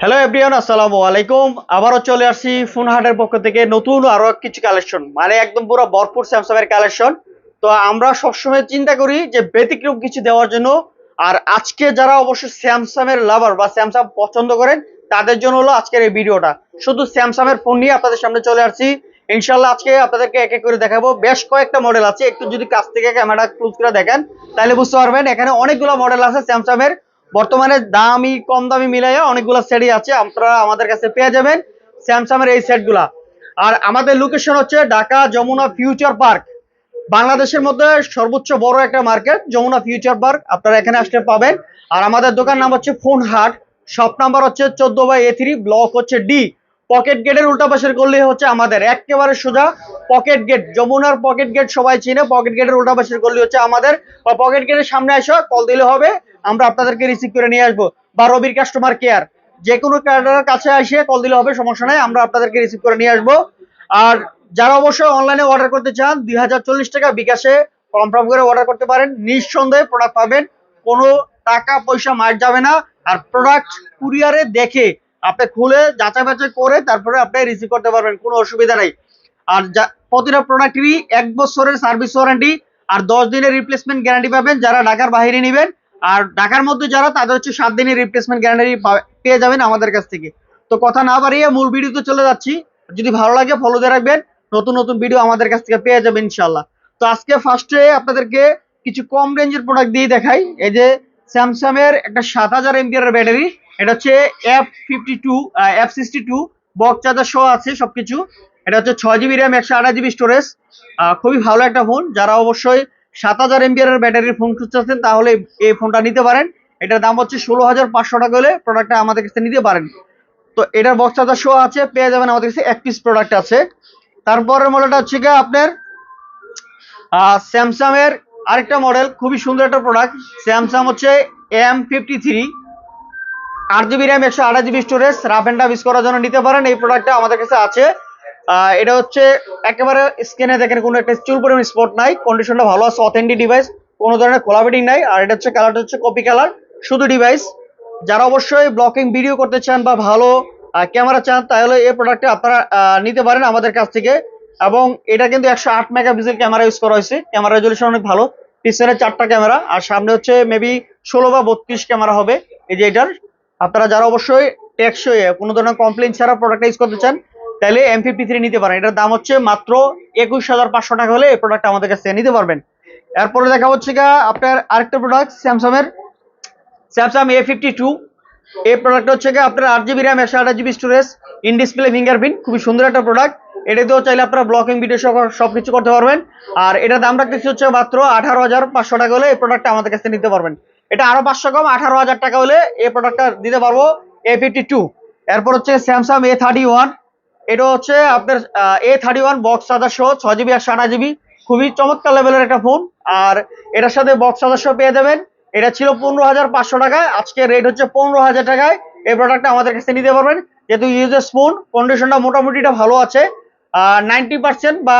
Hello everyone আসসালামু আলাইকুম আবারও চলে আসছি ফোন হাটের পক্ষ থেকে নতুন আরও কিছু কালেকশন মানে একদম পুরো ভরপুর স্যামসাং এর কালেকশন তো আমরা সবসময় চিন্তা করি যে ব্যতিক্রম কিছু দেওয়ার জন্য। আর আজকে যারা অবশ্যই স্যামসাং এর লাভার বা স্যামসাং পছন্দ করেন, তাদের জন্য হলো আজকের এই ভিডিওটা। শুধু স্যামসাং এর ফোন নিয়ে আপনাদের সামনে চলে আসছি। ইনশাল্লাহ আজকে আপনাদেরকে এক এক করে দেখাবো। বেশ কয়েকটা মডেল আছে। একটু যদি কাছ থেকে ক্যামেরা ক্লোজ করে দেখেন, তাহলে বুঝতে পারবেন এখানে অনেকগুলো মডেল আছে স্যামসাং এর। বর্তমানে দামি, কম দামি মিলাইয়া অনেকগুলো সেটই আছে, আপনারা আমাদের কাছে পেয়ে যাবেন স্যামসাংয়ের এই সেটগুলা আর আমাদের লোকেশন হচ্ছে ঢাকা যমুনা ফিউচার পার্ক বাংলাদেশের মধ্যে সর্বোচ্চ বড় একটা মার্কেট যমুনা ফিউচার পার্ক আপনারা এখানে আসলে পাবেন। আর আমাদের দোকান নাম হচ্ছে ফোন হাট শপ নাম্বার হচ্ছে চোদ্দ বাই এ থ্রি ব্লক হচ্ছে ডি পকেট গেটের উল্টা পাশের গলি হচ্ছে আমাদের। একেবারে সোজা পকেট গেট যমুনার পকেট গেট সবাই চিনে। পকেট গেটের উল্টা পাশের গলি হচ্ছে আমাদের। পকেট গেটের সামনে এসে কল দিলে হবে, আমরা আপনাদেরকে রিসিভ করে নিয়ে আসব। বা রবির কাস্টমার কেয়ার যে কোনো ক্যাডারের কাছে এসে কল দিলে হবে, সমস্যা নাই, আমরা আপনাদেরকে রিসিভ করে নিয়ে আসব। আর যারা অবশ্যই অনলাইনে অর্ডার করতে চান, দুই হাজার চল্লিশ টাকা বিকাশে কনফার্ম করে অর্ডার করতে পারেন। নিঃসন্দেহে প্রোডাক্ট পাবেন। কোনো টাকা পয়সা মার যাবে না। আর প্রোডাক্ট কুরিয়ারে দেখে আপনি খুলে যাচাই বাছাই করে তারপরে আপনি রিসিভ করতে পারবেন, কোনো অসুবিধা নেই। আর প্রতিটা প্রোডাক্টেরই এক বছরের সার্ভিস ওয়ারেন্টি আর দশ দিনের রিপ্লেসমেন্ট গ্যারান্টি পাবেন যারা ঢাকার বাইরে নেবেন। আর ঢাকার মধ্যে যারা, তাদের হচ্ছে সাত দিনের রিপ্লেসমেন্ট গ্যারান্টি পেয়ে যাবেন আমাদের কাছ থেকে। তো কথা না বাড়িয়ে মূল ভিডিওতে চলে যাচ্ছি। যদি ভালো লাগে ফলো দিয়ে রাখবেন। নতুন নতুন ভিডিও আমাদের কাছ থেকে পেয়ে যাবেন ইনশাল্লাহ তো আজকে ফার্স্টে আপনাদেরকে কিছু কম রেঞ্জের প্রোডাক্ট দিয়ে দেখাই। এই যে স্যামসাং এর একটা সাত হাজার এমপিআর ব্যাটারি এটা হচ্ছে F fifty two F sixty two box charger সহ আছে সবকিছু। এটা হচ্ছে ছয় জিবি র্যাম একশো আঠাশ জিবি স্টোরেজ খুবই ভালো একটা ফোন যারা অবশ্যই সাত হাজার এমপিআর ব্যাটারির ফোন খুঁজতেছেন তাহলে এই ফোনটা নিতে পারেন। এটার দাম হচ্ছে ষোলো হাজার পাঁচশো টাকা হলে প্রোডাক্টটা আমাদের কাছে নিতে পারেন। তো এটার বক্স চার্জার শো আছে, পেয়ে যাবেন আমাদের কাছে এক পিস প্রোডাক্ট আছে। তারপরের মডেলটা হচ্ছে গিয়ে আপনার স্যামসাং এর আরেকটা মডেল খুবই সুন্দর একটা প্রোডাক্ট স্যামসাং হচ্ছে এম ফিফটি থ্রি আট জিবি র্যাম একশো আঠাশ GB storage rough tough use করার জন্য নিতে পারেন। এই প্রোডাক্টটা আমাদের কাছে আছে। এটা হচ্ছে একেবারে স্ক্রিনে দেখেন কোনো একটা চুল পরিমাণ স্পট নাই কন্ডিশনটা ভালো আছে অথেন্টিক ডিভাইস কোনো ধরনের খোলা নাই। আর এটা হচ্ছে কালারটা হচ্ছে কপি কালার শুধু ডিভাইস যারা অবশ্যই ব্লকিং ভিডিও করতে চান বা ভালো ক্যামেরা চান, তাহলে এই প্রোডাক্টটা আপনারা নিতে পারেন আমাদের কাছ থেকে। এবং এটা কিন্তু একশো আট মেগাপিক্সেল ক্যামেরা ইউজ করা হয়েছে। ক্যামেরা রেজলিউশন অনেক ভালো। পিছনে চারটা ক্যামেরা আর সামনে হচ্ছে মেবি ষোলো বা বত্রিশ ক্যামেরা হবে। এই যে এটার আপনারা যারা অবশ্যই টেকসই, কোনো ধরনের কমপ্লেন ছাড়া প্রোডাক্ট ইউজ করতে চান, তাহলে এম ফিফটি থ্রি নিতে পারেন। এটার দাম হচ্ছে মাত্র একুশ হাজার পাঁচশো টাকা হলে এই প্রোডাক্ট আমাদের কাছে নিতে পারবেন। এরপরে দেখা হচ্ছে গা আপনার আরেকটা প্রোডাক্ট স্যামসাং এর স্যামসাং এ ফিফটি টু এই প্রোডাক্ট হচ্ছে গিয়ে আপনার আট জিবি র্যাম একশো আঠাশ GB storage in display fingerprint খুবই সুন্দর একটা প্রোডাক্ট এটাতেও চাইলে আপনারা ব্লকিং ভিডিও সহ সব কিছু করতে পারবেন। আর এটার দাম রাখতেছি হচ্ছে মাত্র আঠারো হাজার পাঁচশো টাকা হলে এই প্রোডাক্টটা আমাদের কাছে নিতে পারবেন। এটা আরও পাঁচশো কম, আঠারো হাজার টাকা হলে এই প্রোডাক্টটা দিতে পারব এ ফিফটি টু এরপর হচ্ছে স্যামসাং এ থার্টি ওয়ান এটা হচ্ছে আপনার A thirty one box charger সহ ছয় জিবি একশো আঠাশ জিবি খুবই চমৎকার লেভেলের একটা ফোন আর এটার সাথে বক্স চার্জার সহ পেয়ে যাবেন। এটা ছিল পনেরো হাজার পাঁচশো টাকায়। আজকে রেট হচ্ছে পনেরো হাজার টাকায়। এই প্রোডাক্টটা আমাদের কাছে নিতে পারবেন। যেহেতু ইউজের ফোন কন্ডিশনটা মোটামুটিটা ভালো আছে। নাইনটি পার্সেন্ট বা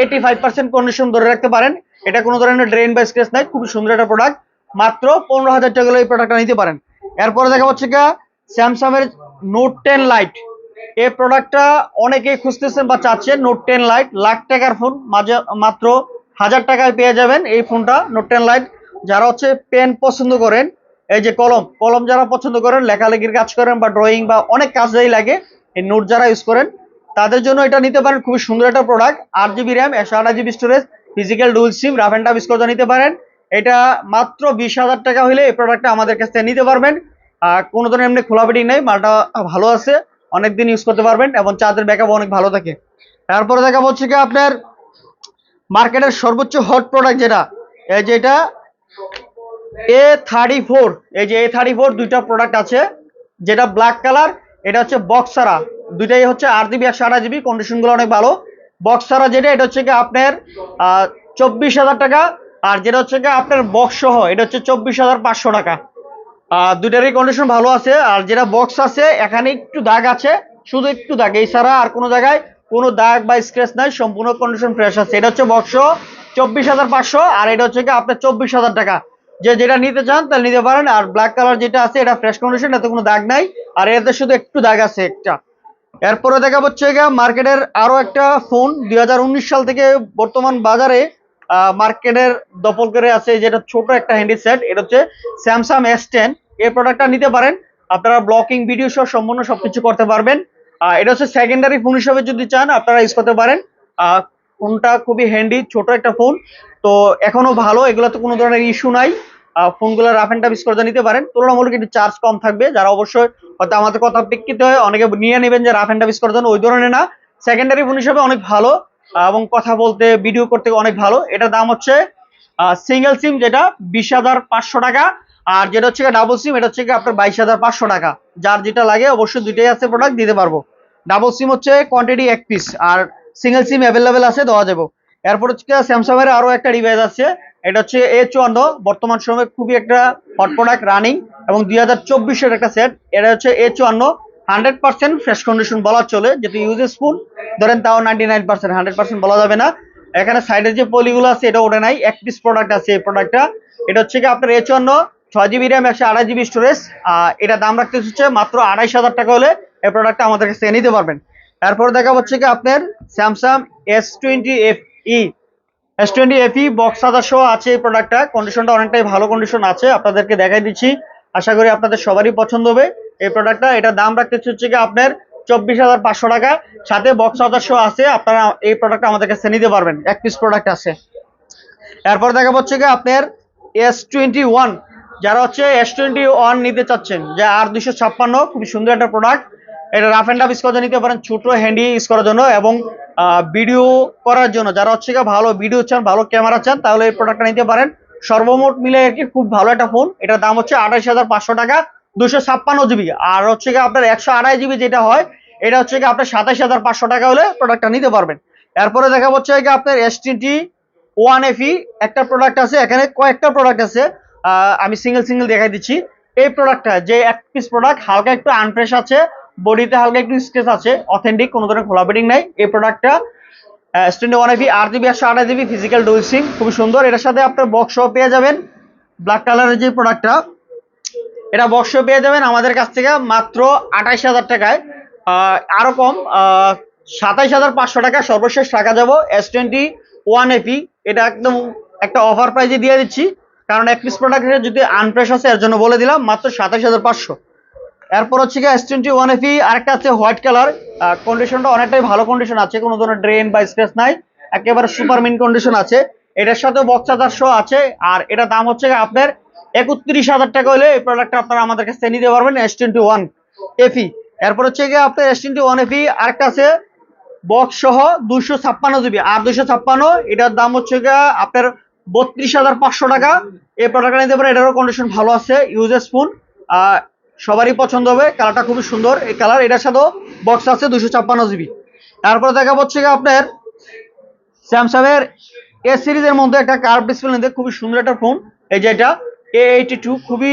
এইটি ফাইভ পার্সেন্ট কন্ডিশন ধরে রাখতে পারেন। এটা কোনো ধরনের ড্রেন বা স্ক্রেচ নাই। খুবই সুন্দর একটা প্রোডাক্ট মাত্র পনেরো হাজার টাকা এই প্রোডাক্টটা নিতে পারেন। এরপরে দেখা হচ্ছে গা স্যামসাং এর নোট টেন লাইট এই প্রোডাক্টটা অনেকেই খুঁজতেছেন বা চাচ্ছেন নোট টেন লাইট লাখ টাকার ফোন মাঝে মাত্র হাজার টাকায় পেয়ে যাবেন এই ফোনটা নোট টেন লাইট যারা হচ্ছে পেন পছন্দ করেন, এই যে কলম কলম যারা পছন্দ করেন, লেখালেখির কাজ করেন বা ড্রয়িং বা অনেক কাজেই লাগে, এই নোট যারা ইউজ করেন, তাদের জন্য এটা নিতে পারেন। খুবই সুন্দর একটা প্রোডাক্ট আট জিবি র্যাম একশো আঠাশ GB storage physical dual SIM rough and tough করতে নিতে পারেন। এটা মাত্র বিশ হাজার টাকা হলে এই প্রোডাক্টটা আমাদের কাছ থেকে নিতে পারবেন। কোনো ধরনের এমনি খোলা ফিটিং নেই, মালটা ভালো আছে অনেক দিন ইউজ করতে পারবেন এবং চার্জের ব্যাকআপ অনেক ভালো থাকে। তারপরে দেখা হচ্ছে কি আপনার মার্কেটের সর্বোচ্চ হট প্রোডাক্ট যেটা, এই যে এটা এ থার্টি ফোর এই যে এ থার্টি ফোর দুইটা প্রোডাক্ট আছে, যেটা ব্ল্যাক কালার এটা হচ্ছে বক্স ছাড়া। দুইটাই হচ্ছে আট জিবি একশো আঠাশ জিবি কন্ডিশনগুলো অনেক ভালো। বক্স ছাড়া যেটা, এটা হচ্ছে কি আপনার চব্বিশ হাজার টাকা আর যেটা হচ্ছে কি আপনার বক্স সহ, এটা হচ্ছে চব্বিশ হাজার পাঁচশো টাকা। আর দুইটারই কন্ডিশন ভালো আছে, আর যেটা বক্স আছে, এখানে একটু দাগ আছে, শুধু একটু দাগ। এছাড়া আর কোনো জায়গায় কোনো দাগ বা স্ক্র্যাচ নাই, সম্পূর্ণ কন্ডিশন ফ্রেশ আছে। এটা হচ্ছে বক্স চব্বিশ হাজার পাঁচশো, আর এটা হচ্ছে কি আপনার চব্বিশ হাজার টাকা। যে যেটা নিতে চান, তাহলে নিতে পারেন। আর ব্ল্যাক কালার যেটা আছে, এটা ফ্রেশ কন্ডিশন এতে কোনো দাগ নাই। আর এতে শুধু একটু দাগ আছে একটা। এরপরে দেখা হচ্ছে মার্কেটের আরও একটা ফোন দুই হাজার উনিশ সাল থেকে বর্তমান বাজারে মার্কেটের দপল করে আছে যেটা ছোট একটা হ্যান্ডি সেট এটা হচ্ছে স্যামসাং এস টেন এই প্রোডাক্টটা নিতে পারেন। আপনারা ব্লকিং ভিডিও সহ সম্পূর্ণ সবকিছু করতে পারবেন। আহ, এটা হচ্ছে সেকেন্ডারি ফোন হিসেবে যদি চান আপনারা ইউজ করতে পারেন। ফোনটা খুবই হ্যান্ডি ছোট একটা ফোন তো এখনও ভালো এগুলোতে কোনো ধরনের ইস্যু নাই। ফোনগুলো রাফ অ্যান্ড টাফ ইউজ করে নিতে পারেন। তুলনামূলক একটু চার্জ কম থাকবে। যারা অবশ্যই হয়তো আমাদের কথা প্রেক্ষিতে হয় অনেকে নিয়ে নেবেন যে রাফ অ্যান্ড টাফ ইউজ করার জন্য ওই ধরনের না। সেকেন্ডারি ফোন হিসেবে অনেক ভালো। এবং কথা বলতে ভিডিও করতে অনেক ভালো। এটার দাম হচ্ছে সিঙ্গেল সিম যেটা বিশ হাজার পাঁচশো টাকা, আর যেটা হচ্ছে ডাবল সিম এটা হচ্ছে আপনার বাইশ হাজার পাঁচশো টাকা। যার যেটা লাগে অবশ্যই দুইটাই আছে প্রোডাক্ট দিতে পারব। ডাবল সিম হচ্ছে কোয়ান্টিটি এক পিস আর সিঙ্গেল সিম অ্যাভেলেবেল আছে, দেওয়া যাবে। এরপর হচ্ছে স্যামসাং এর আরও একটা ডিভাইস আছে, এটা হচ্ছে এ চুয়ান্ন, বর্তমান সময়ে খুবই একটা হট প্রোডাক্ট রানিং এবং দুই হাজার চব্বিশের একটা সেট এটা হচ্ছে এ চুয়ান্ন হান্ড্রেড পার্সেন্ট ফ্রেশ কন্ডিশন বলা চলে, যেহেতু ইউজেসফুল ধরেন তাও ninety nine percent hundred percent বলা যাবে না। এখানে সাইডের যে পলিগুলো আছে এটা ওঠে নাই, এক পিস প্রোডাক্ট আছে এই প্রোডাক্টটা এটা হচ্ছে কি আপনার এ চুয়ান্ন ছয় জিবি র্যাম একশো আড়াই জিবি স্টোরেজ এটা দাম রাখতে হচ্ছে মাত্র আড়াইশ হাজার টাকা হলে এই প্রোডাক্টটা আমাদের কাছে নিতে পারবেন। এরপর দেখা হচ্ছে কি আপনার Samsung S twenty F E S twenty FE box সাদা সহ আছে এই প্রোডাক্টটা কন্ডিশনটা অনেকটাই ভালো কন্ডিশন আছে, আপনাদেরকে দেখাই দিচ্ছি। আশা করি আপনাদের সবারই পছন্দ হবে। এই প্রোডাক্টটা এটা দাম রাখতে হচ্ছে কি আপনার চব্বিশ হাজার পাঁচশো টাকা। সাথে বক্স সাদা সহ আছে, আপনারা এই প্রোডাক্টটা আমাদের কাছে নিতে পারবেন। এক পিস প্রোডাক্ট আছে। এরপর দেখা হচ্ছে কি আপনার এস টোয়েন্টি ওয়ান যারা হচ্ছে এস টোয়েন্টি ওয়ান নিতে চাচ্ছেন, যে আর দুশো ছাপ্পান্ন, খুবই সুন্দর একটা প্রোডাক্ট এটা রাফ অ্যান্ড টাফ ইউজ করে নিতে পারেন, ছোট হ্যান্ডি ইউজ করার জন্য এবং ভিডিও করার জন্য। যারা হচ্ছে ভালো ভিডিও চান, ভালো ক্যামেরা চান, তাহলে এই প্রোডাক্টটা নিতে পারেন। সর্বমোট মিলে আর কি খুব ভালো একটা ফোন এটার দাম হচ্ছে আঠাশ হাজার পাঁচশো টাকা। দুশো ছাপ্পান্ন জিবি। আর হচ্ছে গিয়ে আপনার একশো আড়াই জিবি যেটা হয়, এটা হচ্ছে গিয়ে আপনার সাতাশ হাজার পাঁচশো টাকা হলে প্রোডাক্টটা নিতে পারবেন। এরপরে দেখা হচ্ছে গিয়ে আপনার এস টোয়েন্টি ওয়ান এফি একটা প্রোডাক্ট আছে, এখানে কয়েকটা প্রোডাক্ট আছে আমি সিঙ্গেল সিঙ্গেল দেখাই দিচ্ছি। এই প্রোডাক্টটা যে এক পিস প্রোডাক্ট হালকা একটু আনফ্রেশ আছে বডিতে হালকা একটু স্কেচ আছে অথেন্টিক কোনো ধরনের খোলা বেডিং নাই। এই প্রোডাক্টটা স্ট্যান্ড ওয়ান এফি আট জিবি, একশো আঠাশ জিবি ফিজিক্যাল ডুয়েল সিম খুবই সুন্দর। এটার সাথে আপনার বক্স সহ পেয়ে যাবেন। ব্ল্যাক কালারের যে প্রোডাক্টটা এটা বক্স পেয়ে যাবেন আমাদের কাছ থেকে মাত্র আঠাইশ হাজার টাকায়। আরও কম সাতাইশ হাজার পাঁচশো টাকা সর্বশেষ টাকা যাব এস টোয়েন্টি ওয়ান এপি এটা একদম একটা অফার প্রাইজে দিয়ে দিচ্ছি। কারণ এক পিস প্রোডাক্টের যদি আনপ্রেস আছে, এর জন্য বলে দিলাম, মাত্র সাতাইশ হাজার পাঁচশো। এরপর হচ্ছে গিয়ে এস টোয়েন্টি ওয়ান এফি আরেকটা আছে হোয়াইট কালার কন্ডিশনটা অনেকটাই ভালো কন্ডিশন আছে, কোনো ধরনের ড্রেন বা স্ক্র্যাচ নাই। একেবারে সুপার মিন কন্ডিশন আছে। এটার সাথে বক্স শো আছে। আর এটা দাম হচ্ছে আপনার একত্রিশ হাজার টাকা হলে এই প্রোডাক্টটা আপনারা আমাদের কাছে নিতে পারবেন এস টোয়েন্টি ওয়ান এফি এরপর হচ্ছে গিয়ে আপনার এস টোয়েন্টি ওয়ান এফি আরেকটা আছে বক্স সহ দুশো ছাপ্পান্ন জিবি। আর দুশো ছাপ্পান্ন, এটার দাম হচ্ছে গিয়ে আপনার বত্রিশ হাজার পাঁচশো টাকা। এই প্রোডাক্টটা নিতে পারেন, এটারও কন্ডিশন ভালো আছে ইউজেস ফোন সবারই পছন্দ হবে কালারটা খুবই সুন্দর। এই কালার এটার সাথেও বক্স আছে দুশো ছাপ্পান্ন জিবি। তারপরে দেখা গিয়ে আপনার স্যামসাংয়ের এ সিরিজের মধ্যে একটা কার্ভ ডিসপ্লে নিতে খুবই সুন্দর একটা ফোন এই যে এটা এ এইটি টু খুবই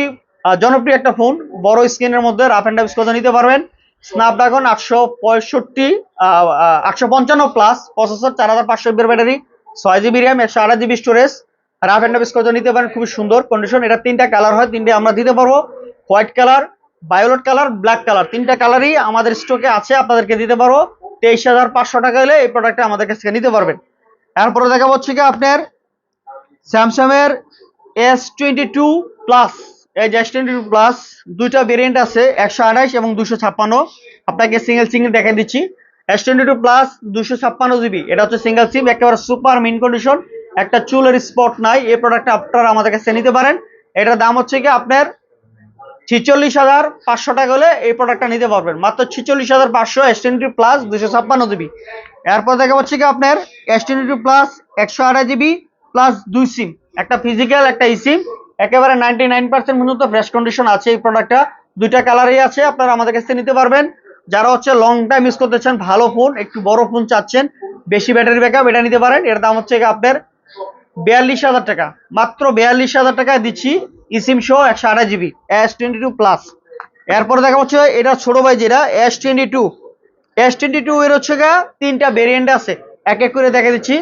জনপ্রিয় একটা ফোন বড় স্ক্রিনের মধ্যে রাফ অ্যান্ড টাফ কথা নিতে পারবেন। স্ন্যাপড্রাগন আটশো পঁয়ষট্টি আটশো পঞ্চান্ন প্লাস প্রসেসর চার হাজার পাঁচশো ব্যাটারি ছয় জিবি র্যাম একশো আড়াই GB storage rough and tough কথা নিতে পারেন, খুবই সুন্দর কন্ডিশন এটা তিনটা কালার হয়, তিনটে আমরা দিতে পারব। White colour violet colour black colour তিনটা কালারই আমাদের স্টকে আছে, আপনাদেরকে দিতে পারব। তেইশ হাজার পাঁচশো টাকা হলে এই প্রোডাক্টটা আমাদের কাছ থেকে নিতে পারবেন। এরপরে দেখা হচ্ছে কি আপনার স্যামসাং এর এস টোয়েন্টি টু প্লাস এই যে এস টোয়েন্টি টু প্লাস দুইটা ভেরিয়েন্ট আছে, একশো আঠাইশ এবং দুশো ছাপ্পান্ন। আপনাকে সিঙ্গেল সিঙ্গেল দেখে দিচ্ছি। এস টোয়েন্টি টু প্লাস দুশো ছাপ্পান্ন জিবি এটা হচ্ছে সিঙ্গেল সিম একেবারে সুপার মিন কন্ডিশন একটা চুলের স্পট নাই, এই প্রোডাক্টটা আপনারা আমাদের কাছে নিতে পারেন। এটার দাম হচ্ছে কি আপনার ছিচল্লিশ হাজার পাঁচশো টাকা হলে এই প্রোডাক্টটা নিতে পারবেন। মাত্র ছিচল্লিশ হাজার পাঁচশো এস টোয়েন্টি প্লাস দুশো ছাপ্পান্ন জিবি এরপর দেখা হচ্ছে কি আপনার এস টোয়েন্টি টু প্লাস একশো আড়াই জিবি প্লাস দুই সিম একটা ফিজিক্যাল একটা ই সিম একেবারে নাইনটি নাইন পার্সেন্ট পর্যন্ত ফ্রেশ কন্ডিশন আছে এই প্রোডাক্টটা দুইটা কালারই আছে, আপনারা আমাদের কাছ নিতে পারবেন। যারা হচ্ছে লং টাইম ইউজ করতে চান, ভালো ফোন একটু বড় ফোন চাচ্ছেন, বেশি ব্যাটারি ব্যাকআপ এটা নিতে পারেন। এর দাম হচ্ছে আপনার বিয়াল্লিশ হাজার টাকা। মাত্র বিয়াল্লিশ হাজার টাকায় দিচ্ছি ইসিম সহ একশো আড়াই GB S twenty two plus এরপরে দেখা হচ্ছে এটা ছোট ভাই যেটা S twenty two S twenty two এর হচ্ছে তিনটা ভেরিয়েন্ট আছে। এক এক করে দেখা দিচ্ছি।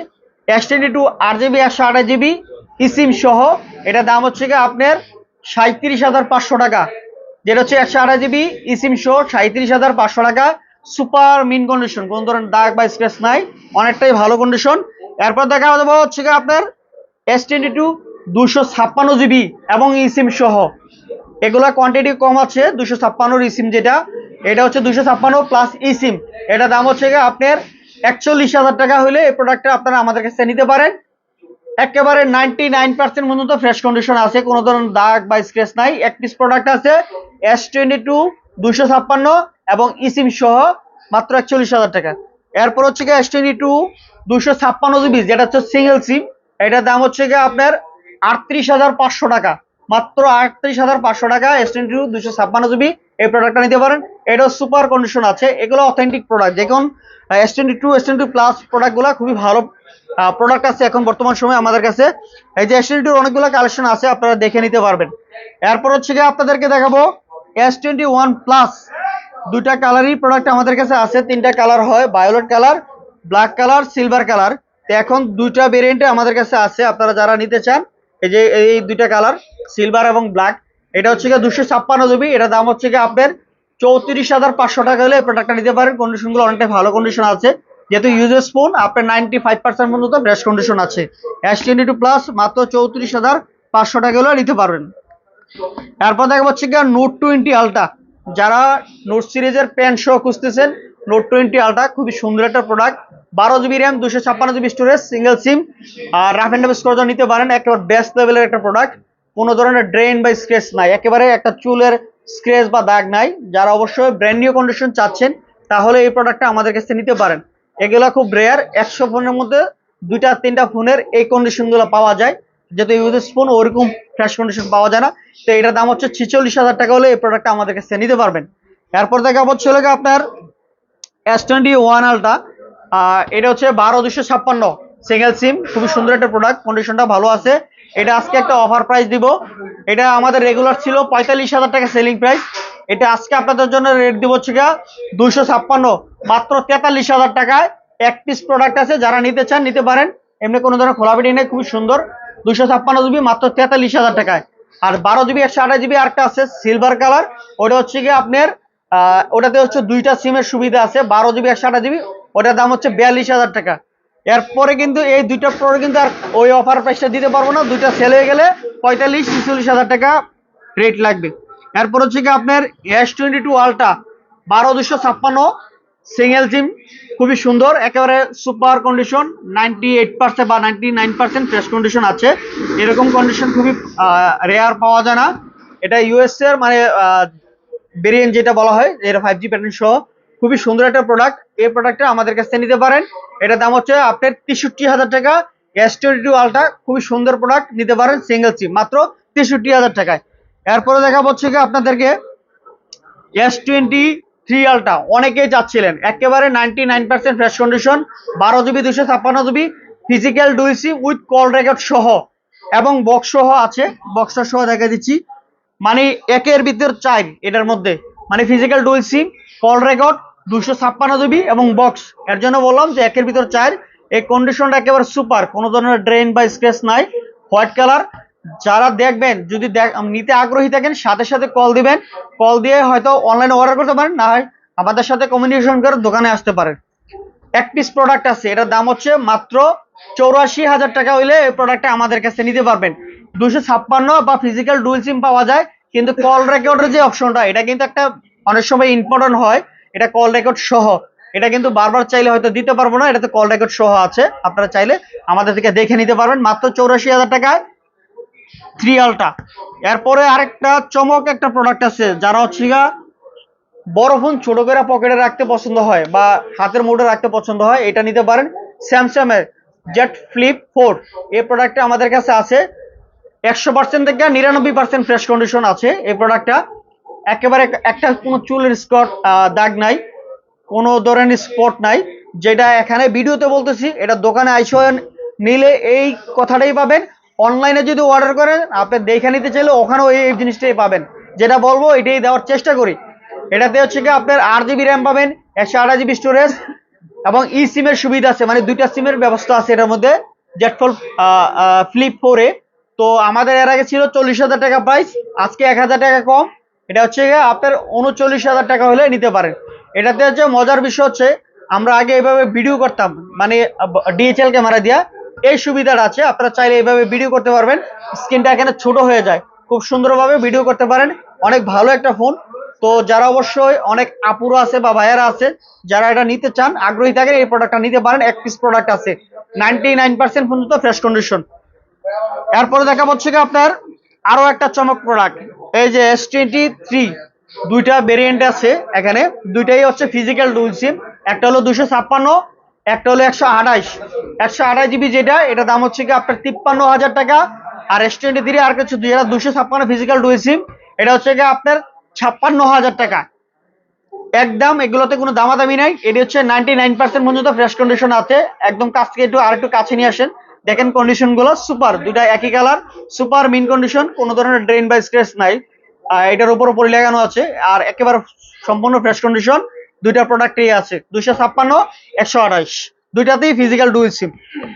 এস টোয়েন্টি টু আট জিবি একশো আঠাশ জিবি ইসিম সহ, এটা দাম হচ্ছে গা আপনার সাঁত্রিশ হাজার পাঁচশো টাকা। যেটা হচ্ছে একশো আঠাশ জিবি ইসিম শো সাঁত্রিশ হাজার পাঁচশো টাকা। সুপার মিন কন্ডিশন, কোন ধরনের দাগ বা স্ক্র্যাচ নাই, অনেকটাই ভালো কন্ডিশন। এরপর দেখা যাব হচ্ছে গিয়ে আপনার এস টোয়েন্টি টু দুশো ছাপ্পান্ন জিবি এবং ইসিম সহ। এগুলা কোয়ান্টিটি কম আছে দুশো ছাপ্পান্নর ইসিম যেটা। এটা হচ্ছে দুশো ছাপ্পান্ন প্লাস ইসিম। এটা দাম হচ্ছে আপনার একচল্লিশ হাজার টাকা হলে এই প্রোডাক্টটা আপনারা আমাদের কাছে নিতে পারেন। একেবারে নাইনটি নাইন পার্সেন্ট পর্যন্ত ফ্রেশ কন্ডিশন আছে, কোনো ধরনের দাগ বা স্ক্রেচ নাই। এক পিস প্রোডাক্ট আছে এস টোয়েন্টি টু দুশো ছাপ্পান্ন এবং ইসিম সহ মাত্র একচল্লিশ হাজার টাকা। এরপর হচ্ছে গিয়ে এস টোয়েন্টি টু দুশো ছাপ্পান্ন জিবি যেটা হচ্ছে সিঙ্গেল সিম এটার দাম হচ্ছে গিয়ে আপনার আটত্রিশ হাজার পাঁচশো টাকা। মাত্র আটত্রিশ হাজার পাঁচশো টাকা এস টোয়েন্টি টু দুশো ছাপ্পান্ন জিবি এই প্রোডাক্টটা নিতে পারেন। এটাও সুপার কন্ডিশন আছে। এগুলো অথেন্টিক প্রোডাক্ট যেমন S twenty two S twenty plus প্রোডাক্টগুলো খুবই ভালো প্রোডাক্ট আছে এখন বর্তমান সময়ে আমাদের কাছে। এই যে এস টোয়েন্টি অনেকগুলো কালেকশন আছে, আপনারা দেখে নিতে পারবেন। এরপর হচ্ছে গিয়ে আপনাদেরকে দেখাবো এস টোয়েন্টি ওয়ান প্লাস দুইটা কালারই প্রোডাক্ট আমাদের কাছে আছে। তিনটা কালার হয় violet colour black colour silver colour এখন দুইটা ভেরিয়েন্টে আমাদের কাছে আছে, আপনারা যারা নিতে চান, এই যে এই দুইটা কালার সিলভার এবং ব্ল্যাক এটা হচ্ছে গিয়ে দুশো ছাপ্পান্ন জিবি এটা দাম হচ্ছে গিয়ে আপনার চৌত্রিশ হাজার পাঁচশো টাকা হলে প্রোডাক্টটা নিতে পারেন। কন্ডিশনগুলো অনেকটাই ভালো কন্ডিশন আছে। যেহেতু ইউজেস ফোন আপনার নাইনটি ফাইভ পার্সেন্ট পর্যন্ত বেস্ট কন্ডিশন আছে। এস টোয়েন্টি টু প্লাস মাত্র চৌত্রিশ হাজার পাঁচশো টাকা নিতে পারবেন। তারপর দেখা হচ্ছে গিয়ে নোট টোয়েন্টি আলটা যারা নোট সিরিজের প্যান সহ খুঁজতেছেন নোট টোয়েন্টি আলটা খুবই সুন্দর একটা প্রোডাক্ট বারো জিবি র্যাম দুশো ছাপ্পান্ন জিবি স্টোরেজ সিঙ্গেল সিম আর রাফ অ্যান্ড ডাফ নিতে পারেন, একেবারে বেস্ট লেভেলের একটা প্রোডাক্ট কোনো ধরনের ড্রেন বা স্ক্রেচ নাই। একেবারে একটা চুলের স্ক্রেচ বা দাগ নাই। যারা অবশ্যই ব্র্যান্ড নিউ কন্ডিশন চাচ্ছেন, তাহলে এই প্রোডাক্টটা আমাদের কাছে নিতে পারেন। এগুলো খুব রেয়ার একশো ফোনের মধ্যে দুইটা, তিনটা ফোনের এই কন্ডিশনগুলো পাওয়া যায়। যেহেতু ইউজেস ফোন ওরকম ফ্রেশ কন্ডিশন পাওয়া যায় না। তো এটার দাম হচ্ছে ছিচল্লিশ হাজার টাকা হলে এই প্রোডাক্টটা আমাদের কাছে নিতে পারবেন। এরপর দেখা হচ্ছে হলো গিয়ে আপনার এস টোয়েন্টি ওয়ান আলটা এটা হচ্ছে বারো দুশো ছাপ্পান্ন। সিঙ্গেল সিম খুবই সুন্দর একটা প্রোডাক্ট কন্ডিশনটা ভালো আছে। এটা আজকে একটা অফার প্রাইস দিব। এটা আমাদের রেগুলার ছিল পঁয়তাল্লিশ হাজার টাকা সেলিং প্রাইস এটা আজকে আপনাদের জন্য রেট দিব গিয়া দুশো ছাপ্পান্ন, মাত্র তেতাল্লিশ হাজার টাকায় এক পিস প্রোডাক্ট আছে, যারা নিতে চান নিতে পারেন। এমনি কোনো ধরনের খোলাপিটি নেই, খুবই সুন্দর। দুইশো ছাপ্পান্ন জিবি মাত্র তেতাল্লিশ হাজার টাকায়। আর বারো জিবি একশো আঠাশ জিবি আরেকটা আছে সিলভার কালার ওটা হচ্ছে গিয়ে আপনার ওটাতে হচ্ছে দুইটা সিমের সুবিধা আছে, বারো জিবি একশো আঠাশ জিবি ওটার দাম হচ্ছে বিয়াল্লিশ হাজার টাকা। এরপরে কিন্তু এই দুইটা প্রোডাক্ট কিন্তু আর ওই অফার প্রাইসটা দিতে পারব না। দুইটা সেল হয়ে গেলে পঁয়তাল্লিশ, ছিচল্লিশ হাজার টাকা রেট লাগবে। এরপর হচ্ছে কি আপনার এস টোয়েন্টি টু আলটা বারো দুশো ছাপ্পান্ন সিঙ্গেল সিম খুবই সুন্দর, একেবারে super condition ninety eight percent বা ninety nine percent fresh condition আছে। এরকম কন্ডিশন খুবই রেয়ার পাওয়া যায় না। এটা ইউএস এর মানে ভেরিয়েন্ট যেটা বলা হয় এটা ফাইভ জি প্যাটার্ন সহ, খুবই সুন্দর একটা প্রোডাক্ট এই প্রোডাক্টটা আমাদের কাছে নিতে পারেন। এটার দাম হচ্ছে আপনার তেষট্টি হাজার টাকা। এস টোয়েন্টি টু আলটা খুবই সুন্দর প্রোডাক্ট নিতে পারেন সিঙ্গেল সিম মাত্র তেষট্টি হাজার টাকায়। এরপরে দেখা হচ্ছে কি আপনাদেরকে এস টোয়েন্টি থ্রি আলটা অনেকেই চাচ্ছিলেন। একেবারে ninety nine percent fresh condition বারো জিবি দুশো ছাপ্পান্ন GB physical dual SIM with call record সহ এবং বক্স সহ আছে। বক্সটা সহ দেখা দিচ্ছি। মানে একের ভিতর চাই এটার মধ্যে। মানে physical dual SIM call record দুশো ছাপ্পান্ন জিবি এবং বক্স এর জন্য বললাম যে একের ভিতর চার। এই কন্ডিশনটা একেবারে সুপার কোনো ধরনের ড্রেন বা স্ক্রেচ নাই। হোয়াইট কালার যারা দেখবেন, যদি নিতে আগ্রহী থাকেন, সাথে সাথে কল দিবেন। কল দিয়ে হয়তো অনলাইনে অর্ডার করতে পারেন, না হয় আমাদের সাথে কমিউনিকেশন করে দোকানে আসতে পারেন। এক পিস প্রোডাক্ট আছে, এটার দাম হচ্ছে মাত্র চৌরাশি হাজার টাকা হইলে এই প্রোডাক্টটা আমাদের কাছে নিতে পারবেন। দুশো ছাপ্পান্ন বা ফিজিক্যাল ডুয়েল সিম পাওয়া যায়, কিন্তু কল রেকর্ডের যে অপশনটা এটা কিন্তু একটা অনেক সময় ইম্পর্টেন্ট হয়। এটা কল রেকর্ড সহ। এটা কিন্তু বারবার চাইলে হয়তো দিতে পারব না, এটাতে কল রেকর্ড সহ আছে। আপনারা চাইলে আমাদের থেকে দেখে নিতে পারবেন। মাত্র চৌরাশি হাজার টাকায় থ্রি আলটা এরপরে আরেকটা চমক একটা প্রোডাক্ট আছে, যারা হচ্ছে বড় ফোন ছোট করে পকেটে রাখতে পছন্দ হয় বা হাতের মুঠে রাখতে পছন্দ হয়, এটা নিতে পারেন স্যামসাং এর জেট ফ্লিপ ফোর এই প্রোডাক্টটা আমাদের কাছে আছে। একশো পার্সেন্ট থেকে নিরানব্বই পার্সেন্ট ফ্রেশ কন্ডিশন আছে এই প্রোডাক্টটা একেবারে একটা কোনো চুলের স্কট দাগ নাই, কোনো ধরনের স্পট নাই, যেটা এখানে ভিডিওতে বলতেছি, এটা দোকানে আইসো নিলে এই কথাটাই পাবেন। অনলাইনে যদি অর্ডার করেন, আপনি দেখে নিতে চাইলে ওখানেও এই জিনিসটাই পাবেন। যেটা বলব, এটাই দেওয়ার চেষ্টা করি। এটাতে হচ্ছে কি, আপনার আট জিবি র্যাম পাবেন, একশো আঠাশ জিবি স্টোরেজ এবং ই সিমের সুবিধা আছে। মানে দুইটা সিমের ব্যবস্থা আছে এটার মধ্যে জেটফল ফ্লিপ ফোরে তো আমাদের এর আগে ছিল চল্লিশ হাজার টাকা প্রাইস আজকে এক হাজার টাকা কম। এটা হচ্ছে গিয়ে আপনার উনচল্লিশ হাজার টাকা হলে নিতে পারেন। এটাতে হচ্ছে মজার বিষয় হচ্ছে, আমরা আগে এভাবে ভিডিও করতাম মানে ডিএচএল ক্যামেরা দিয়া। এই সুবিধাটা আছে। আপনারা চাইলে এইভাবে ভিডিও করতে পারবেন। স্ক্রিনটা এখানে ছোট হয়ে যায়। খুব সুন্দরভাবে ভিডিও করতে পারেন। অনেক ভালো একটা ফোন তো যারা অবশ্যই অনেক আপুরো আছে বা ভাইয়ারা আছে, যারা এটা নিতে চান, আগ্রহী থাকেন, এই প্রোডাক্টটা নিতে পারেন। এক পিস প্রোডাক্ট আছে। নাইনটি নাইন পার্সেন্ট পর্যন্ত ফ্রেশ কন্ডিশন এরপরে দেখা হচ্ছে কি আপনার আরও একটা চমক প্রোডাক্ট এই যে এস টোয়েন্টি থ্রি দুইটা ভেরিয়েন্ট আছে এখানে। দুইটাই হচ্ছে ফিজিক্যাল ডুল সিম একটা হলো দুশো ছাপ্পান্ন একটা হলো একশো আঠাইশ একশো আঠাশ জিবি যেটা, এটা দাম হচ্ছে কি আপনার তিপ্পান্ন হাজার টাকা। আর এস টোয়েন্টি থ্রি আর কিছু দুই হাজার দুশো ছাপ্পান্ন ফিজিক্যাল ডুল সিম এটা হচ্ছে কি আপনার ছাপ্পান্ন হাজার টাকা। একদম, এগুলোতে কোনো দামাদামি নাই। এটি হচ্ছে নাইনটি নাইন পার্সেন্ট পর্যন্ত ফ্রেশ কন্ডিশন আছে। একদম কাছ থেকে একটু আর একটু কাছে নিয়ে আসেন। দেখেন কন্ডিশনগুলো সুপার দুইটা একই কালার সুপার মিন কন্ডিশন কোনো ধরনের ড্রেন বা স্ক্রেচ নাই। এটার উপর উপরে লাগানো আছে। আর একেবারে সম্পূর্ণ ফ্রেশ কন্ডিশন দুইটা প্রোডাক্টই আছে, দুইশো ছাপ্পান্ন, একশো আঠাইশ দুইটাতেই ফিজিক্যাল ডুয়েল সিম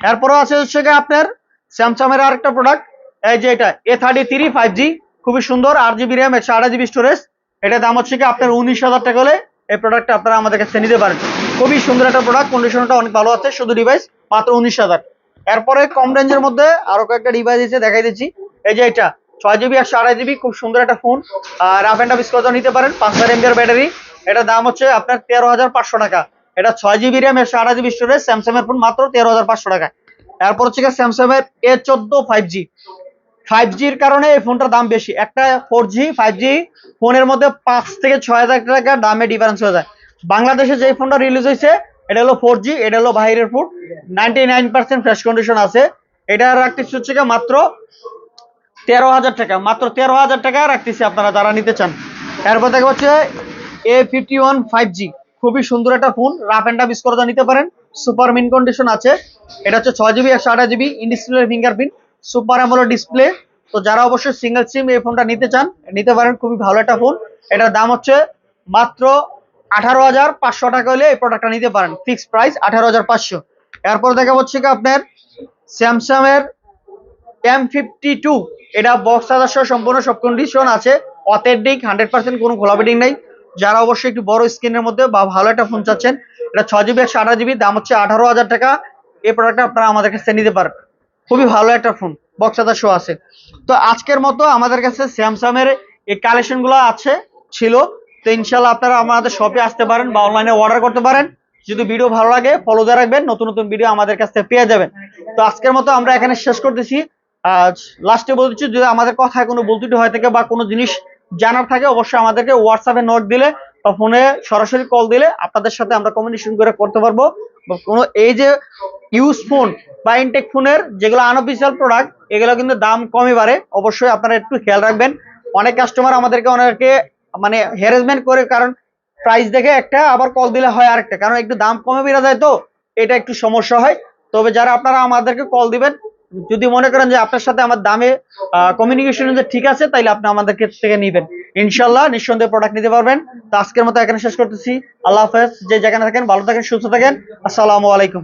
এরপরও আছে হচ্ছে আপনার স্যামসাং এর আরেকটা প্রোডাক্ট এই যে এটা A thirty three five G খুবই সুন্দর, আট জিবি র্যাম একশো আঠাশ জিবি স্টোরেজ এটার দাম হচ্ছে কি আপনার উনিশ হাজার টাকা হলে এই প্রোডাক্টটা আপনারা আমাদের কাছে নিতে পারেন। খুবই সুন্দর একটা প্রোডাক্ট কন্ডিশনটা অনেক ভালো আছে, শুধু ডিভাইস মাত্র উনিশ হাজার। এরপরে কম রেঞ্জের মধ্যে আরও কয়েকটা ডিভাইস এসে দেখাই দিচ্ছি। এই যে এটা, ছয় জিবি একশো আড়াই জিবি খুব সুন্দর একটা ফোন রাফ অ্যান্ড টাফ স্কোয়ার নিতে পারেন, পাঁচ হাজার এমবিআর ব্যাটারি। এটার দাম হচ্ছে আপনার তেরো হাজার পাঁচশো টাকা। এটা ছয় জিবি র্যাম একশো আড়াই জিবি স্টোরেজ স্যামসাং এর ফোন মাত্র তেরো হাজার পাঁচশো টাকা। এরপর হচ্ছে স্যামসাং এর এ চোদ্দ ফাইভ জি ফাইভ জির কারণে এই ফোনটার দাম বেশি। একটা ফোর জি ফাইভ জি ফোনের মধ্যে পাঁচ থেকে ছয় হাজার টাকা দামে ডিফারেন্স হয়ে যায়। বাংলাদেশে যে ফোনটা রিলিজ হয়েছে, এটা হলো ফোর জি এটা হলো বাইরের phone ninety nine percent fresh condition আছে। এটার রাখতেছি হচ্ছে মাত্র তেরো হাজার টাকা। মাত্র তেরো হাজার টাকা রাখতেছি আপনারা যারা নিতে চান। এরপর দেখা হচ্ছে A fifty one five G খুবই সুন্দর একটা ফোন রাফ অ্যান্ড টাফ করে নিতে পারেন। সুপার মিন কন্ডিশন আছে। এটা হচ্ছে ছয় জিবি একশো আঠাশ GB in display fingerprint super AMOLED display তো যারা অবশ্যই সিঙ্গেল সিম এই ফোনটা নিতে চান, নিতে পারেন। খুবই ভালো একটা ফোন এটার দাম হচ্ছে মাত্র আঠারো হাজার পাঁচশো টাকা হলে এই প্রোডাক্টটা নিতে পারেন। ফিক্সড প্রাইস আঠারো হাজার পাঁচশো। এরপর দেখা হচ্ছে কি আপনার স্যামসাং এর এম ফিফটি টু এটা বক্স আদার সহ সম্পূর্ণ সব কন্ডিশন আছে। অথেন্টিক হান্ড্রেড পার্সেন্ট কোনো খোলা বেডিং নেই। যারা অবশ্যই একটু বড় স্ক্রিনের মধ্যে বা ভালো একটা ফোন চাচ্ছেন, এটা ছয় জিবি একশো আঠাশ জিবি দাম হচ্ছে আঠারো হাজার টাকা। এই প্রোডাক্টটা আপনারা আমাদের কাছে নিতে পারেন খুবই ভালো একটা ফোন বক্স আদার শো আছে। তো আজকের মতো আমাদের কাছে স্যামসাং এর এই কালেকশনগুলো আছে, ছিল। তো ইনশাল্লাহ আপনারা আমাদের শপে আসতে পারেন বা অনলাইনে অর্ডার করতে পারেন। যদি ভিডিও ভালো লাগে ফলো দিয়ে রাখবেন, নতুন নতুন ভিডিও আমাদের কাছ থেকে পেয়ে যাবেন। তো আজকের মতো আমরা এখানে শেষ করতেছি। আজ লাস্টে বলতেছি যদি আমাদের কথায় কোনো বলতুটি হয়ে থাকে বা কোনো জিনিস জানার থাকে, অবশ্যই আমাদেরকে হোয়াটসঅ্যাপে নোট দিলে বা ফোনে সরাসরি কল দিলে আপনাদের সাথে আমরা কমিউনিকেশন করে করতে পারব। কোনো এই যে ইউজ ফোন বা ইনটেক ফোনের যেগুলো আনঅফিসিয়াল প্রোডাক্ট এগুলো কিন্তু দাম কমই বাড়ে। অবশ্যই আপনারা একটু খেয়াল রাখবেন। অনেক কাস্টমার আমাদেরকে অনেকে মানে হ্যারাসমেন্ট করে কারণ প্রাইস দেখে একটা আবার কল দিলে হয় আরেকটা। কারণ একটু দাম কমে বেড়ে যায় তো, এটা একটু সমস্যা হয়। তবে যারা আপনারা আমাদেরকে কল দিবেন যদি মনে করেন যে আপনার সাথে আমার দামে কমিউনিকেশন যে ঠিক আছে, তাইলে আপনি আমাদেরকে থেকে নিবেন। ইনশাল্লাহ নিঃসন্দেহে প্রোডাক্ট নিতে পারবেন। তো আজকের মতো এখানে শেষ করতেছি। আল্লাহ হাফেজ। যে যেখানে থাকেন, ভালো থাকেন, সুস্থ থাকেন। আসসালামু আলাইকুম।